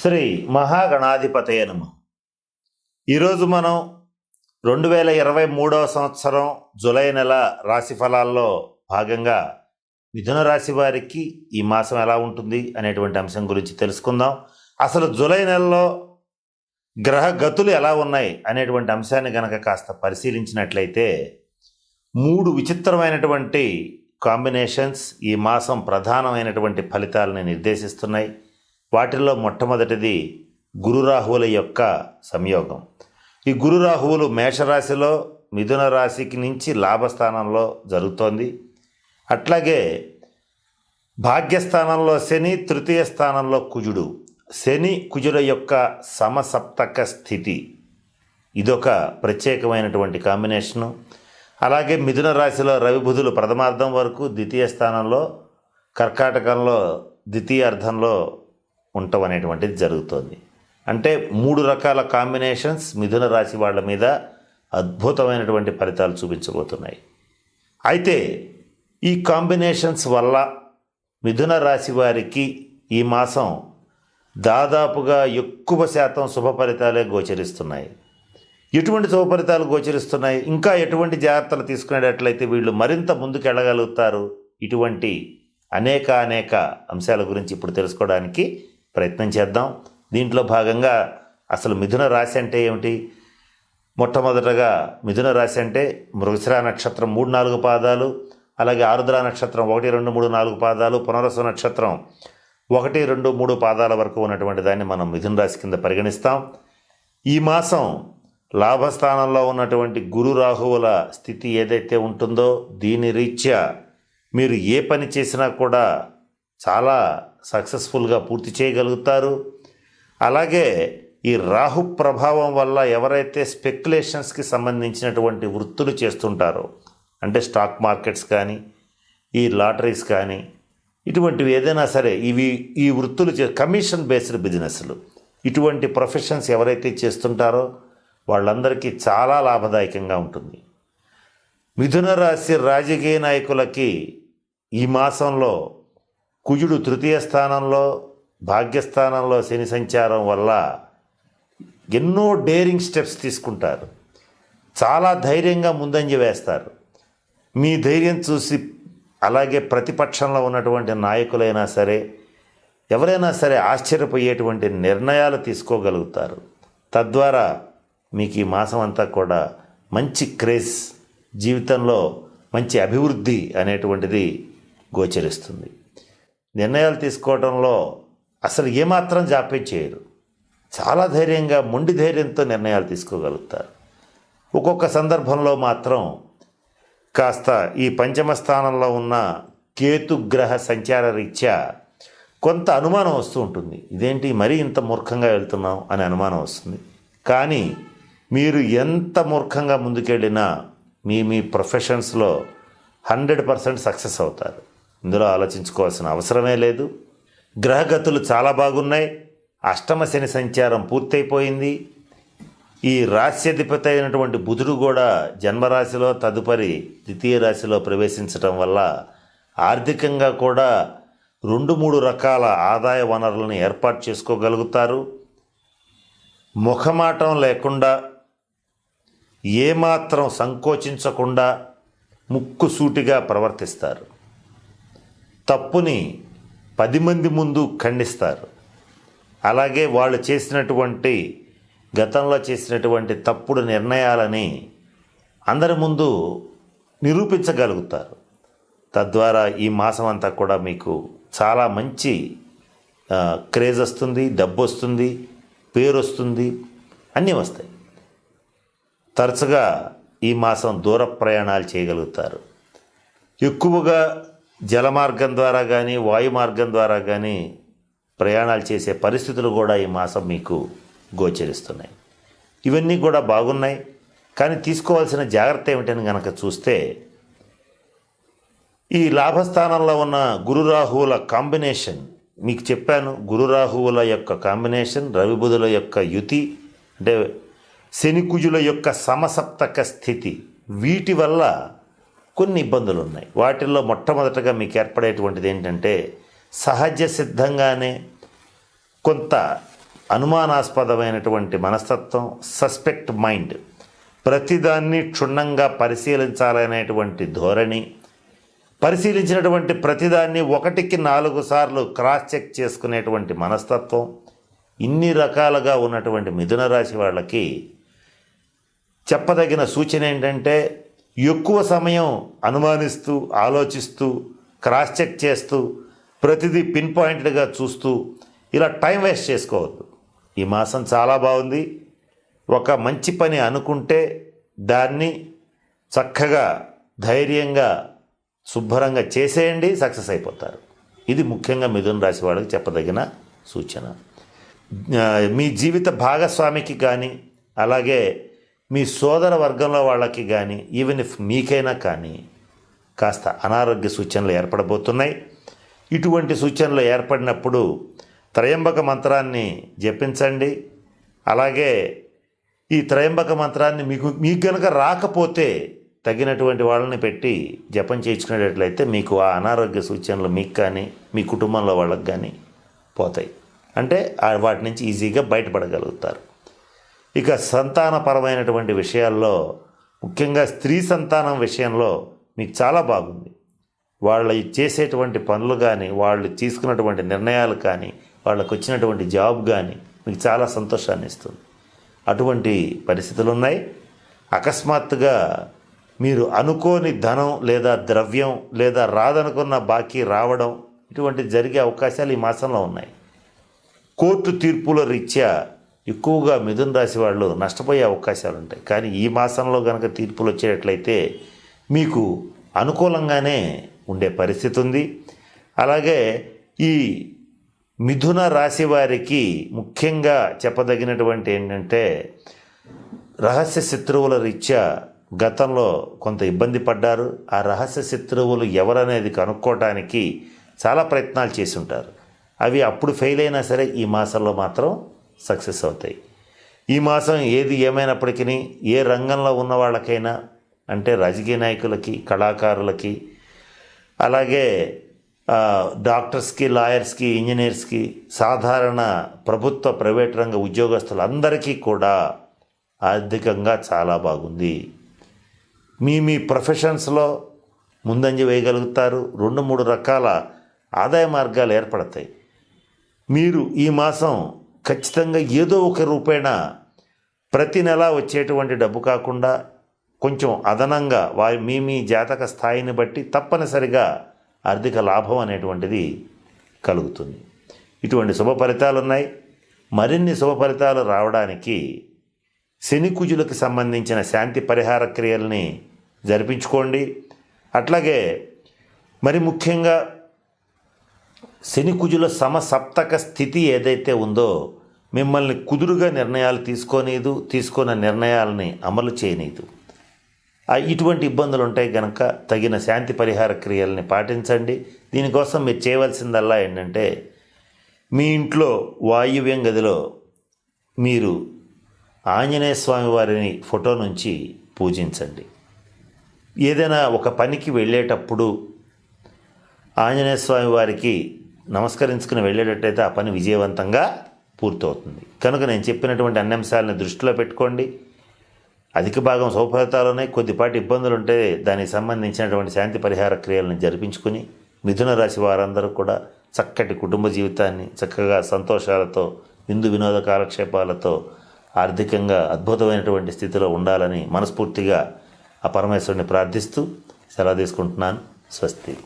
శ్రీ మహాగణాధిపతయ నమ. ఈరోజు మనం రెండు వేల ఇరవై మూడవ సంవత్సరం జూలై నెల రాశి ఫలాల్లో భాగంగా మిథున రాశి వారికి ఈ మాసం ఎలా ఉంటుంది అనేటువంటి అంశం గురించి తెలుసుకుందాం. అసలు జూలై నెలలో గ్రహ గతులు ఎలా ఉన్నాయి అనేటువంటి అంశాన్ని గనక కాస్త పరిశీలించినట్లయితే మూడు విచిత్రమైనటువంటి కాంబినేషన్స్ ఈ మాసం ప్రధానమైనటువంటి ఫలితాలని నిర్దేశిస్తున్నాయి. వాటిలో మొట్టమొదటిది గురురాహువుల యొక్క సంయోగం. ఈ గురురాహువులు మేషరాశిలో మిథున రాశికి నుంచి లాభస్థానంలో జరుగుతోంది. అట్లాగే భాగ్యస్థానంలో శని తృతీయ స్థానంలో కుజుడు. శని కుజుల యొక్క సమసప్తక స్థితి. ఇదొక ప్రత్యేకమైనటువంటి కాంబినేషను. అలాగే మిథున రాశిలో రవిబుధులు ప్రథమార్థం వరకు ద్వితీయ స్థానంలో కర్కాటకంలో ద్వితీయార్థంలో ఉండటం అనేటువంటిది జరుగుతోంది. అంటే మూడు రకాల కాంబినేషన్స్ మిథున రాశి వాళ్ళ మీద అద్భుతమైనటువంటి ఫలితాలు చూపించబోతున్నాయి. అయితే ఈ కాంబినేషన్స్ వల్ల మిథున రాశి వారికి ఈ మాసం దాదాపుగా ఎక్కువ శాతం శుభ ఫలితాలే గోచరిస్తున్నాయి. ఎటువంటి శుభ ఫలితాలు గోచరిస్తున్నాయి? ఇంకా ఎటువంటి జాగ్రత్తలు తీసుకునేటట్లయితే వీళ్ళు మరింత ముందుకు వెళ్ళగలుగుతారు ఇటువంటి అనేక అనేక అంశాల గురించి ఇప్పుడు తెలుసుకోవడానికి ప్రయత్నం చేద్దాం. దీంట్లో భాగంగా అసలు మిథున రాశి అంటే ఏమిటి? మొట్టమొదటగా మిథున రాశి అంటే మృగశ్ర నక్షత్రం మూడు నాలుగు పాదాలు అలాగే ఆరుద్ర నక్షత్రం ఒకటి రెండు మూడు నాలుగు పాదాలు పునరస నక్షత్రం ఒకటి రెండు మూడు పాదాల వరకు ఉన్నటువంటి దాన్ని మనం మిథున రాశి కింద పరిగణిస్తాం. ఈ మాసం లాభస్థానంలో ఉన్నటువంటి గురు రాహువుల స్థితి ఏదైతే ఉంటుందో దీని రీత్యా మీరు ఏ పని చేసినా కూడా చాలా సక్సెస్ఫుల్గా పూర్తి చేయగలుగుతారు. అలాగే ఈ రాహు ప్రభావం వల్ల ఎవరైతే స్పెక్యులేషన్స్కి సంబంధించినటువంటి వృత్తులు చేస్తుంటారో అంటే స్టాక్ మార్కెట్స్ కానీ ఈ లాటరీస్ కానీ ఇటువంటివి ఏదైనా సరే ఇవి ఈ వృత్తులు చే కమిషన్ బేస్డ్ బిజినెస్లు. ఇటువంటి ప్రొఫెషన్స్ ఎవరైతే చేస్తుంటారో వాళ్ళందరికీ చాలా లాభదాయకంగా ఉంటుంది. మిథున రాశి రాజకీయ నాయకులకి ఈ మాసంలో కుజుడు తృతీయ స్థానంలో భాగ్యస్థానంలో శని సంచారం వల్ల ఎన్నో డేరింగ్ స్టెప్స్ తీసుకుంటారు. చాలా ధైర్యంగా ముందంజ వేస్తారు. మీ ధైర్యం చూసి అలాగే ప్రతిపక్షంలో ఉన్నటువంటి నాయకులైనా సరే ఎవరైనా సరే ఆశ్చర్యపోయేటువంటి నిర్ణయాలు తీసుకోగలుగుతారు. తద్వారా మీకు ఈ మాసం అంతా కూడా మంచి క్రేజ్ జీవితంలో మంచి అభివృద్ధి అనేటువంటిది గోచరిస్తుంది. నిర్ణయాలు తీసుకోవడంలో అసలు ఏమాత్రం జాప్యం చేయరు. చాలా ధైర్యంగా మొండి ధైర్యంతో నిర్ణయాలు తీసుకోగలుగుతారు. ఒక్కొక్క సందర్భంలో మాత్రం కాస్త ఈ పంచమ స్థానంలో ఉన్న కేతుగ్రహ సంచార రీత్యా కొంత అనుమానం వస్తూ ఉంటుంది. ఇదేంటి మరీ ఇంత మూర్ఖంగా వెళ్తున్నాం అనే అనుమానం వస్తుంది. కానీ మీరు ఎంత మూర్ఖంగా ముందుకెళ్ళినా మీ మీ ప్రొఫెషన్స్లో హండ్రెడ్ పర్సెంట్ సక్సెస్ అవుతారు. ఇందులో ఆలోచించుకోవాల్సిన అవసరమే లేదు. గ్రహగతులు చాలా బాగున్నాయి. అష్టమ శని సంచారం పూర్తయిపోయింది. ఈ రాశ్యధిపతి అయినటువంటి బుధుడు కూడా జన్మరాశిలో తదుపరి ద్వితీయ రాశిలో ప్రవేశించటం వల్ల ఆర్థికంగా కూడా రెండు మూడు రకాల ఆదాయ వనరులను ఏర్పాటు చేసుకోగలుగుతారు. ముఖమాటం లేకుండా ఏమాత్రం సంకోచించకుండా ముక్కుసూటిగా ప్రవర్తిస్తారు. తప్పుని పది మంది ముందు ఖండిస్తారు. అలాగే వాళ్ళు చేసినటువంటి గతంలో చేసినటువంటి తప్పుడు నిర్ణయాలని అందరి ముందు నిరూపించగలుగుతారు. తద్వారా ఈ మాసం అంతా కూడా మీకు చాలా మంచి క్రేజ్ వస్తుంది డబ్బు వస్తుంది పేరు వస్తుంది అన్నీ వస్తాయి. తరచుగా ఈ మాసం దూర ప్రయాణాలు చేయగలుగుతారు. ఎక్కువగా జల మార్గం ద్వారా కానీ వాయు మార్గం ద్వారా కానీ ప్రయాణాలు చేసే పరిస్థితులు కూడా ఈ మాసం మీకు గోచరిస్తున్నాయి. ఇవన్నీ కూడా బాగున్నాయి. కానీ తీసుకోవాల్సిన జాగ్రత్త ఏమిటని కనుక చూస్తే ఈ లాభస్థానంలో ఉన్న గురురాహువుల కాంబినేషన్ మీకు చెప్పాను గురురాహువుల యొక్క కాంబినేషన్ రవిబుధుల యొక్క యుతి అంటే శనికుజుల యొక్క సమసప్తక స్థితి వీటి వల్ల కొన్ని ఇబ్బందులు ఉన్నాయి. వాటిల్లో మొట్టమొదటగా మీకు ఏర్పడేటువంటిది ఏంటంటే సహజ సిద్ధంగానే కొంత అనుమానాస్పదమైనటువంటి మనస్తత్వం సస్పెక్ట్ మైండ్ ప్రతిదాన్ని క్షుణ్ణంగా పరిశీలించాలనేటువంటి ధోరణి పరిశీలించినటువంటి ప్రతిదాన్ని ఒకటికి నాలుగు సార్లు క్రాస్ చెక్ చేసుకునేటువంటి మనస్తత్వం ఇన్ని రకాలుగా ఉన్నటువంటి మిథున రాశి వాళ్ళకి చెప్పదగిన సూచన ఏంటంటే ఎక్కువ సమయం అనుమానిస్తూ ఆలోచిస్తూ క్రాస్ చెక్ చేస్తూ ప్రతిదీ పిన్ పాయింట్గా చూస్తూ ఇలా టైం వేస్ట్ చేసుకోవద్దు. ఈ మాసం చాలా బాగుంది. ఒక మంచి పని అనుకుంటే దాన్ని చక్కగా ధైర్యంగా శుభ్రంగా చేసేయండి సక్సెస్ అయిపోతారు. ఇది ముఖ్యంగా మిథున రాశి వాళ్ళకి చెప్పదగిన సూచన. మీ జీవిత భాగస్వామికి కానీ అలాగే మీ సోదర వర్గంలో వాళ్ళకి కానీ ఈవెన్ ఇఫ్ మీకైనా కానీ కాస్త అనారోగ్య సూచనలు ఏర్పడబోతున్నాయి. ఇటువంటి సూచనలు ఏర్పడినప్పుడు త్రయంబక మంత్రాన్ని జపించండి. అలాగే ఈ త్రయంబక మంత్రాన్ని మీకు మీకు కనుక రాకపోతే తగినటువంటి వాళ్ళని పెట్టి జపం చేయించుకునేటట్లయితే మీకు ఆ అనారోగ్య సూచనలు మీకు కానీ మీ కుటుంబంలో వాళ్ళకి కానీ పోతాయి. అంటే వాటి నుంచి ఈజీగా బయటపడగలుగుతారు. ఇక సంతానపరమైనటువంటి విషయాల్లో ముఖ్యంగా స్త్రీ సంతానం విషయంలో మీకు చాలా బాగుంది. వాళ్ళ చేసేటువంటి పనులు కానీ వాళ్ళు తీసుకున్నటువంటి నిర్ణయాలు కానీ వాళ్ళకు వచ్చినటువంటి జాబ్ కానీ మీకు చాలా సంతోషాన్ని ఇస్తుంది. అటువంటి పరిస్థితులు ఉన్నాయి అకస్మాత్తుగా మీరు అనుకోని ధనం లేదా ద్రవ్యం లేదా రాదనుకున్న బాకీ రావడం ఇటువంటి జరిగే అవకాశాలు ఈ మాసంలో ఉన్నాయి. కోర్టు తీర్పుల రీత్యా ఎక్కువగా మిథున రాశి వాళ్ళు నష్టపోయే అవకాశాలు ఉంటాయి కానీ ఈ మాసంలో కనుక తీర్పులు వచ్చేటట్లయితే మీకు అనుకూలంగానే ఉండే పరిస్థితి ఉంది అలాగే ఈ మిథున రాశి వారికి ముఖ్యంగా చెప్పదగినటువంటి ఏంటంటే రహస్య శత్రువుల రీత్యా గతంలో కొంత ఇబ్బంది పడ్డారు. ఆ రహస్య శత్రువులు ఎవరనేది కనుక్కోవటానికి చాలా ప్రయత్నాలు చేసి ఉంటారు. అవి అప్పుడు ఫెయిల్ అయినా సరే ఈ మాసంలో మాత్రం సక్సెస్ అవుతాయి. ఈ మాసం ఏది ఏమైనప్పటికీ ఏ రంగంలో ఉన్న వాళ్ళకైనా అంటే రాజకీయ నాయకులకి కళాకారులకి అలాగే డాక్టర్స్కి లాయర్స్కి ఇంజనీర్స్కి సాధారణ ప్రభుత్వ ప్రైవేట్ రంగ ఉద్యోగస్తులందరికీ కూడా ఆర్థికంగా చాలా బాగుంది. మీ మీ ప్రొఫెషన్స్లో ముందంజ వేయగలుగుతారు. రెండు మూడు రకాల ఆదాయ మార్గాలు ఏర్పడతాయి. మీరు ఈ మాసం ఖచ్చితంగా ఏదో ఒక రూపేణ ప్రతి నెల వచ్చేటువంటి డబ్బు కాకుండా కొంచెం అదనంగా వారి మీ మీ జాతక స్థాయిని బట్టి తప్పనిసరిగా ఆర్థిక లాభం అనేటువంటిది కలుగుతుంది. ఇటువంటి శుభ ఫలితాలు ఉన్నాయి మరిన్ని శుభ ఫలితాలు రావడానికి శనికుజులకు సంబంధించిన శాంతి పరిహార క్రియల్ని జరిపించుకోండి. అట్లాగే మరి ముఖ్యంగా శనికుజుల సమసప్తక స్థితి ఏదైతే ఉందో మిమ్మల్ని కుదురుగా నిర్ణయాలు తీసుకోనీదు తీసుకున్న నిర్ణయాలని అమలు చేయనీదు. ఇటువంటి ఇబ్బందులు ఉంటాయి కనుక తగిన శాంతి పరిహార క్రియల్ని పాటించండి. దీనికోసం మీరు చేయవలసిందల్లా ఏంటంటే మీ ఇంట్లో వాయువ్యం గదిలో మీరు ఆంజనేయ స్వామి వారిని ఫోటో నుంచి పూజించండి. ఏదైనా ఒక పనికి వెళ్ళేటప్పుడు ఆంజనేయ స్వామి వారికి నమస్కరించుకుని వెళ్ళేటట్టయితే ఆ పని విజయవంతంగా పూర్తవుతుంది. కనుక నేను చెప్పినటువంటి అన్ని అంశాలను దృష్టిలో పెట్టుకోండి. అధిక భాగం సౌఫలితాలు కొద్దిపాటి ఇబ్బందులు ఉంటే దానికి సంబంధించినటువంటి శాంతి పరిహార క్రియలను జరిపించుకుని మిథున రాశి వారందరూ కూడా చక్కటి కుటుంబ జీవితాన్ని చక్కగా సంతోషాలతో విందు వినోద కాలక్షేపాలతో ఆర్థికంగా అద్భుతమైనటువంటి స్థితిలో ఉండాలని మనస్ఫూర్తిగా ఆ పరమేశ్వరుని ప్రార్థిస్తూ సెలవు తీసుకుంటున్నాను. స్వస్తి.